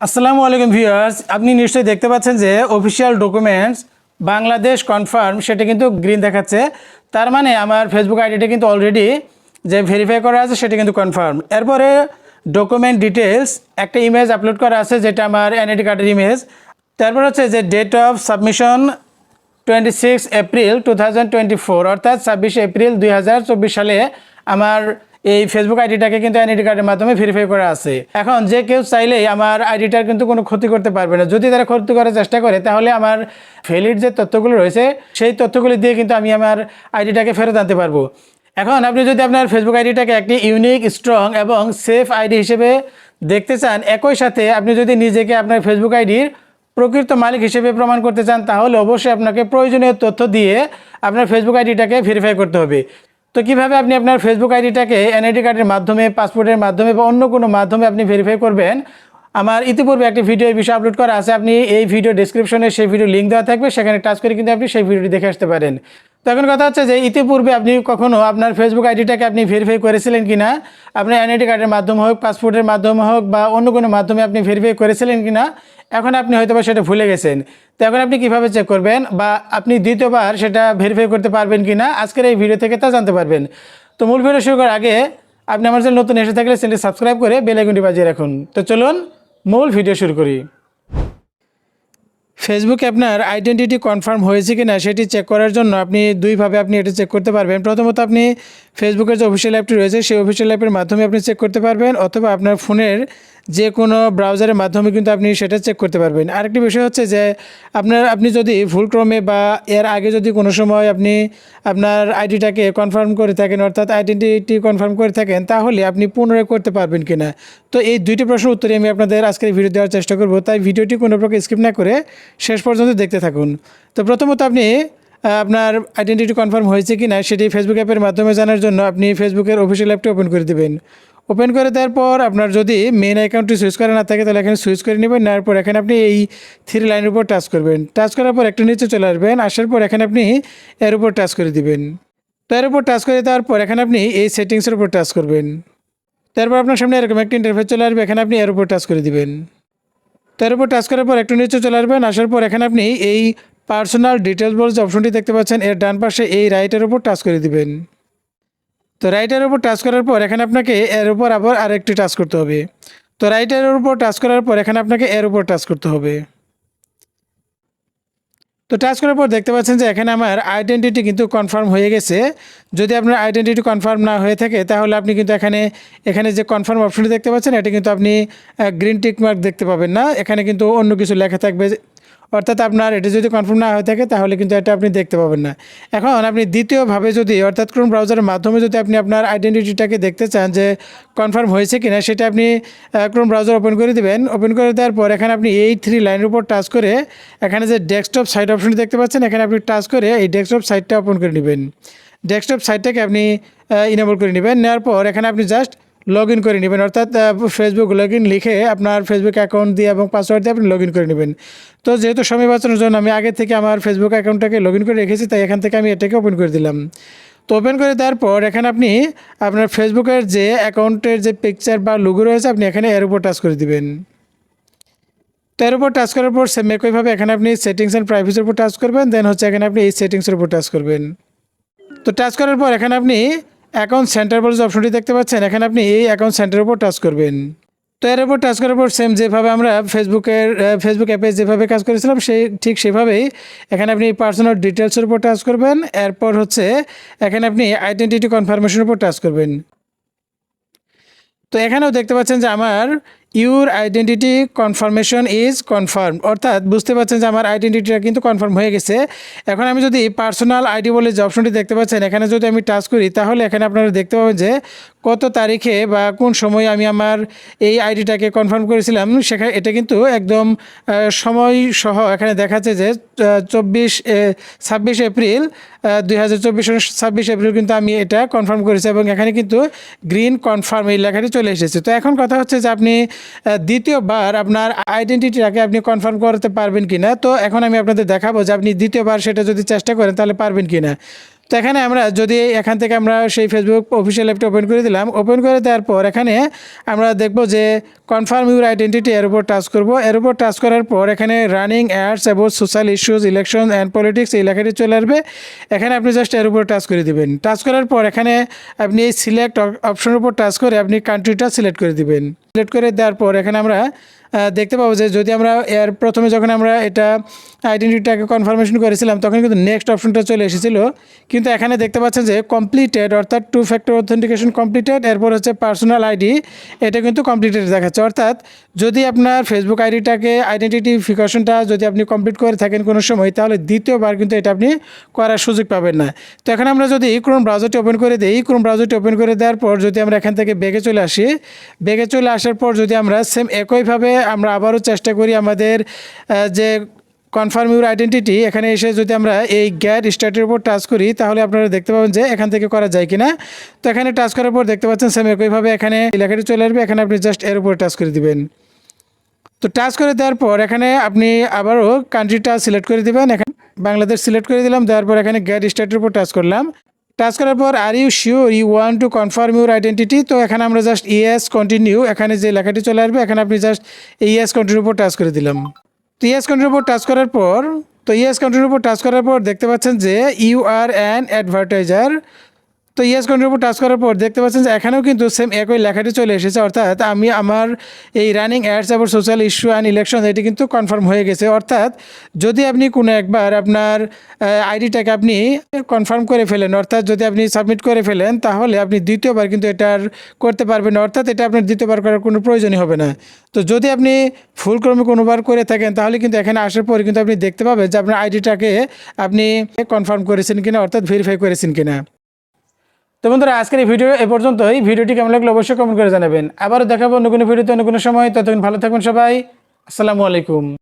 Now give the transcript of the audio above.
আসসালামু আলাইকুম ভিউয়ার্স, আপনি নিশ্চয়ই দেখতে পাচ্ছেন যে অফিসিয়াল ডকুমেন্টস বাংলাদেশ কনফার্ম সেটা কিন্তু গ্রিন দেখাচ্ছে। তার মানে আমার ফেসবুক আইডিটা কিন্তু অলরেডি যে ভেরিফাই করা আছে, সেটা কিন্তু কনফার্ম এরপরে ডকুমেন্ট ডিটেলস একটা ইমেজ আপলোড করা আছে, যেটা আমার এনআইডি কার্ডের ইমেজ তারপর হচ্ছে যে date of submission twenty six April two thousand twenty four অর্থাৎ ছাব্বিশে এপ্রিল দুই হাজার চব্বিশ সালে আমার এই ফেসবুক আইডিটাকে কিন্তু এনআইডি কার্ডের মাধ্যমে ভেরিফাই করা আছে। এখন যে কেউ চাইলেই আমার আইডিটার কিন্তু কোনো ক্ষতি করতে পারবে না। যদি তারা ক্ষতি করার চেষ্টা করে, তাহলে আমার ভ্যালিড যে তথ্যগুলো রয়েছে, সেই তথ্যগুলি দিয়ে কিন্তু আমি আমার আইডিটাকে ফেরত আনতে পারব। এখন আপনি যদি আপনার ফেসবুক আইডিটাকে একটি ইউনিক স্ট্রং এবং সেফ আইডি হিসেবে দেখতে চান, একই সাথে আপনি যদি নিজেকে আপনার ফেসবুক আইডির প্রকৃত মালিক হিসেবে প্রমাণ করতে চান, তাহলে অবশ্যই আপনাকে প্রয়োজনীয় তথ্য দিয়ে আপনার ফেসবুক আইডিটাকে ভেরিফাই করতে হবে। তো কীভাবে আপনি আপনার ফেসবুক আইডিটাকে এনআইডি কার্ডের মাধ্যমে, পাসপোর্টের মাধ্যমে বা অন্য কোনো মাধ্যমে আপনি ভেরিফাই করবেন? আমার ইতিপূর্বে একটি ভিডিও এই বিষয়ে আপলোড করা আছে, আপনি এই ভিডিও ডিসক্রিপশনে সেই ভিডিও লিঙ্ক দেওয়া থাকবে, সেখানে টাচ করে কিন্তু আপনি সেই ভিডিওটি দেখে আসতে পারেন। তো এখন কথা হচ্ছে যে ইতিপূর্বে আপনি কখনো আপনার ফেসবুক আইডিটাকে আপনি ভেরিফাই করেছিলেন কি না আপনার এনআইডি কার্ডের মাধ্যমে হোক, পাসপোর্টের মাধ্যমে হোক বা অন্য কোনো মাধ্যমে আপনি ভেরিফাই করেছিলেন কি না এখন আপনি হয়তো সেটা ভুলে গেছেন। তো এখন আপনি কীভাবে চেক করবেন বা আপনি দ্বিতীয়বার সেটা ভেরিফাই করতে পারবেন কি না আজকের এই ভিডিও থেকে তা জানতে পারবেন। তো মূল ভিডিও শুরু করার আগে আপনি আমার চ্যানেল নতুন এসে থাকলে চ্যানেলটি সাবস্ক্রাইব করে বেল আইকনটি বাজিয়ে রাখুন। তো চলুন মূল ভিডিও শুরু করি। ফেসবুকে আপনার আইডেন্টিটি কনফার্ম হয়েছে কি না সেটি চেক করার জন্য আপনি দুইভাবে আপনি এটা চেক করতে পারবেন। প্রথমত আপনি ফেসবুকের যে অফিসিয়াল অ্যাপটি রয়েছে, সেই অফিসিয়াল অ্যাপের মাধ্যমে আপনি চেক করতে পারবেন, অথবা আপনার ফোনের যে কোনো ব্রাউজারের মাধ্যমে কিন্তু আপনি সেটা চেক করতে পারবেন। আরেকটি বিষয় হচ্ছে যে, আপনার, আপনি যদি ভুলক্রমে বা এর আগে যদি কোনো সময় আপনি আপনার আইডিটাকে কনফার্ম করে থাকেন, অর্থাৎ আইডেন্টিটি কনফার্ম করে থাকেন, তাহলে আপনি পুনরায় করতে পারবেন কি না তো এই দুইটি প্রশ্নের উত্তরে আমি আপনাদের আজকের ভিডিও দেওয়ার চেষ্টা করব, তাই ভিডিওটি কোনো প্রকার স্কিপ না করে শেষ পর্যন্ত দেখতে থাকুন। তো প্রথমত আপনি আপনার আইডেন্টিটি কনফার্ম হয়েছে কি না সেটি ফেসবুক অ্যাপের মাধ্যমে জানার জন্য আপনি ফেসবুকের অফিসিয়াল অ্যাপটি ওপেন করে দেবেন। ওপেন করে দেওয়ার পর আপনার যদি মেন অ্যাকাউন্টটি সুইচ করা না থাকে, তাহলে এখানে সুইচ করে নেবেন, নেওয়ার পর এখানে আপনি এই থ্রি লাইনের উপর টাচ করবেন। টাচ করার পর একটা নিচে চলে আসবেন, আসার পর এখানে আপনি এর উপর টাচ করে দিবেন। তো এর উপর টাচ করে দেওয়ার পর এখানে আপনি এই সেটিংসের উপর টাচ করবেন। তারপর আপনার সামনে এরকম একটা ইন্টারফেস চলে আসবে, এখানে আপনি এর উপর টাচ করে দিবেন। তার উপর টাচ করার পর একটু নিচে চলে আসবেন, আসার পর এখানে আপনি এই পার্সোনাল ডিটেলস বলে যে অপশনটি দেখতে পাচ্ছেন, এর ডান পাশে এই রাইটের উপর টাচ করে দিবেন। তো রাইটের উপর টাচ করার পর এখানে আপনাকে এর উপর আবার আরেকটি টাচ করতে হবে। তো রাইটের উপর টাচ করার পর এখানে আপনাকে এর উপর টাচ করতে হবে। তো টাচ করার পর দেখতে পাচ্ছেন যে এখানে আমার আইডেন্টিটি কিন্তু কনফার্ম হয়ে গেছে। যদি আপনার আইডেন্টিটি কনফার্ম না হয়ে থাকে, তাহলে আপনি কিন্তু এখানে এখানে যে কনফার্ম অপশনটি দেখতে পাচ্ছেন, এটা কিন্তু আপনি গ্রিন টিক মার্ক দেখতে পাবেন না। এখানে কিন্তু অন্য কিছু লেখা থাকবে অর্থাৎ আপনার এটা যদি কনফার্ম না হয়ে থাকে, তাহলে কিন্তু এটা আপনি দেখতে পাবেন না। এখন আপনি দ্বিতীয়ভাবে যদি, অর্থাৎ কোন ব্রাউজারের মাধ্যমে যদি আপনি আপনার আইডেন্টিটিটাকে দেখতে চান যে কনফার্ম হয়েছে কিনা, সেটা আপনি ক্রোম ব্রাউজার ওপেন করে দেবেন। ওপেন করে দেওয়ার পর এখানে আপনি এই থ্রি লাইনের উপর টাচ করে এখানে যে ডেস্কটপ সাইট অপশনটি দেখতে পাচ্ছেন, এখানে আপনি টাচ করে এই ডেস্কটপ সাইটটা ওপেন করে নেবেন। ডেস্কটপ সাইটটাকে আপনি ইনেবল করে নেবেন। নেওয়ার পর এখানে আপনি জাস্ট লগ ইন করে নেবেন। অর্থাৎ ফেসবুক লগ ইন লিখে আপনার ফেসবুক অ্যাকাউন্ট দিয়ে এবং পাসওয়ার্ড দিয়ে আপনি লগ ইন করে নেবেন। তো যেহেতু সময় বাঁচানোর জন্য আমি আগে থেকে আমার ফেসবুক অ্যাকাউন্টটাকে লগ ইন করে রেখেছি, তাই এখান থেকে আমি এটাকে ওপেন করে দিলাম। তো ওপেন করে দেওয়ার পর এখানে আপনি আপনার ফেসবুকের যে অ্যাকাউন্টের যে পিকচার বা লুগো রয়েছে, আপনি এখানে এর উপর টাচ করে দিবেন। তো এর উপর টাচ করার পর সেম একইভাবে এখানে আপনি সেটিংস অ্যান্ড প্রাইভেসির উপর টাচ করবেন দেন হচ্ছে এখানে আপনি এই সেটিংসের উপর টাচ করবেন। তো টাচ করার পর এখানে আপনি অ্যাকাউন্ট সেন্টার বলে যে অপশনটি দেখতে পাচ্ছেন। এখানে আপনি এই অ্যাকাউন্ট সেন্টারের উপর টাচ করবেন। তো এর উপর টাচ করার পর সেম যেভাবে আমরা ফেসবুকের ফেসবুক অ্যাপে যেভাবে কাজ করেছিলাম, সেই, ঠিক সেভাবেই এখানে আপনি পার্সোনাল ডিটেলসের উপর টাচ করবেন। এরপর হচ্ছে এখানে আপনি আইডেন্টিটি কনফার্মেশনের উপর টাচ করবেন। তো এখানেও দেখতে পাচ্ছেন যে আমার your identity confirmation is confirm. অর্থাৎ বুঝতে পারছেন যে আমার আইডেন্টিটিটা কিন্তু কনফার্ম হয়ে গেছে। এখন আমি যদি পার্সোনাল আইডি বলে যে অপশনটি দেখতে পাচ্ছেন, এখানে যদি আমি টাচ করি, তাহলে এখানে আপনারা দেখতে পাবেন যে কত তারিখে বা কোন সময় আমি আমার এই আইডিটাকে কনফার্ম করেছিলাম। সেখানে এটা কিন্তু একদম সময় সহ এখানে দেখাচ্ছে যে চব্বিশ ছাব্বিশ এপ্রিল দুই হাজার চব্বিশ ছাব্বিশ এপ্রিল কিন্তু আমি এটা কনফার্ম করেছি এবং এখানে কিন্তু গ্রিন কনফার্ম এই লেখাটি চলে এসেছে। তো এখন কথা হচ্ছে যে আপনি দ্বিতীয়বার আপনার আইডেন্টিটিটাকে আপনি কনফার্ম করতে পারবেন কি না তো এখন আমি আপনাদের দেখাবো যে আপনি দ্বিতীয়বার সেটা যদি চেষ্টা করেন, তাহলে পারবেন কি না তো এখানে আমরা যদি এখান থেকে আমরা সেই ফেসবুক অফিসিয়াল অ্যাপটা ওপেন করে দিলাম। ওপেন করে দেওয়ার পর এখানে আমরা দেখব যে কনফার্ম ইউর আইডেন্টিটি এর উপর টাচ করব। এর উপর টাচ করার পর এখানে running ads about social issues election and politics এই লেখাটি চলে আসবে। এখানে আপনি জাস্ট এর উপর টাচ করে দিবেন। টাচ করার পর এখানে আপনি এই সিলেক্ট অপশনের উপর টাচ করে আপনি কান্ট্রিটা সিলেক্ট করে দিবেন। সিলেক্ট করে দেওয়ার পর এখানে আমরা দেখতে পাবো যে যদি আমরা এর প্রথমে যখন আমরা এটা আইডেন্টিটিটাকে কনফার্মেশন করেছিলাম, তখন কিন্তু নেক্সট অপশনটা চলে এসেছিল। কিন্তু এখানে দেখতে পাচ্ছেন যে কমপ্লিটেড অর্থাৎ টু ফ্যাক্টর অথেন্টিকেশন কমপ্লিটেড এরপর হচ্ছে পার্সোনাল আইডি এটা কিন্তু কমপ্লিটেড দেখাচ্ছে। অর্থাৎ যদি আপনার ফেসবুক আইডিটাকে আইডেন্টিফিকেশনটা যদি আপনি কমপ্লিট করে থাকেন কোনো সময়, তাহলে দ্বিতীয়বার কিন্তু এটা আপনি করার সুযোগ পাবেন না। তো এখন আমরা যদি ক্রোম ব্রাউজারটি ওপেন করে দিই ক্রোম ব্রাউজারটি ওপেন করে দেওয়ার পর যদি আমরা এখান থেকে বেগে চলে আসি, বেগে চলে আসার পর যদি আমরা সেম একইভাবে আমরা আবারও চেষ্টা করি আমাদের যে কনফার্ম ইউর আইডেন্টিটি এখানে এসে যদি আমরা এই গ্যাট স্টার্টের উপর টাচ করি, তাহলে আপনারা দেখতে পাবেন যে এখান থেকে করা যায় কিনা। তো এখানে টাচ করার পর দেখতে পাচ্ছেন সেম একইভাবে এখানে এই লেখাটি চলে আসবে, এখানে আপনি জাস্ট এর উপর টাচ করে দিবেন। তো টাচ করে দেওয়ার পর এখানে আপনি আবারও কান্ট্রিটা সিলেক্ট করে দিবেন। এখানে বাংলাদেশ সিলেক্ট করে দিলাম, দেওয়ার পর এখানে গ্যাট স্টার্টের উপর টাচ করলাম। টাচ করার পর are you sure you want to confirm your identity তো এখানে আমরা জাস্ট ইয়েস কন্টিনিউ এখানে যে লেখাটি চলে আসবে, এখানে আপনি জাস্ট ইয়েস কন্টিনিউ উপর টাচ করে দিলাম। তো ইয়েস কন্টিনিউ উপর টাচ করার পর, তো ইয়েস কন্টিনিউ উপর টাচ করার পর দেখতে পাচ্ছেন যে ইউ আর অ্যান অ্যাডভার্টাইজার তো ইয়েস কন্ট্রোল উপর টাচ করার পর দেখতে পাচ্ছেন যে এখানেও কিন্তু সেম একই লেখাটি চলে এসেছে। অর্থাৎ আমি আমার এই রানিং অ্যাডস আবার সোশ্যাল ইস্যু অ্যান্ড ইলেকশন এটি কিন্তু কনফার্ম হয়ে গেছে। অর্থাৎ যদি আপনি কোনো একবার আপনার আইডিটাকে আপনি কনফার্ম করে ফেলেন, অর্থাৎ যদি আপনি সাবমিট করে ফেলেন, তাহলে আপনি দ্বিতীয়বার কিন্তু এটার করতে পারবেন অর্থাৎ এটা আপনার দ্বিতীয়বার করার কোনো প্রয়োজনই হবে না। তো যদি আপনি ফুলক্রমে কোনোবার করে থাকেন, তাহলে কিন্তু এখানে আসার পরে কিন্তু আপনি দেখতে পাবেন যে আপনার আইডিটাকে আপনি কনফার্ম করেছেন কিনা, অর্থাৎ ভেরিফাই করেছেন কিনা। তো বন্ধুরা, আজকের এই ভিডিও এ পর্যন্তই। ভিডিওটি কেমন লাগল অবশ্যই কমেন্ট করে জানাবেন। আবারও দেখাবো অন্য কোনো ভিডিওতে অন্য কোনো সময়। ততক্ষণ ভালো থাকবেন সবাই। আসসালামু আলাইকুম।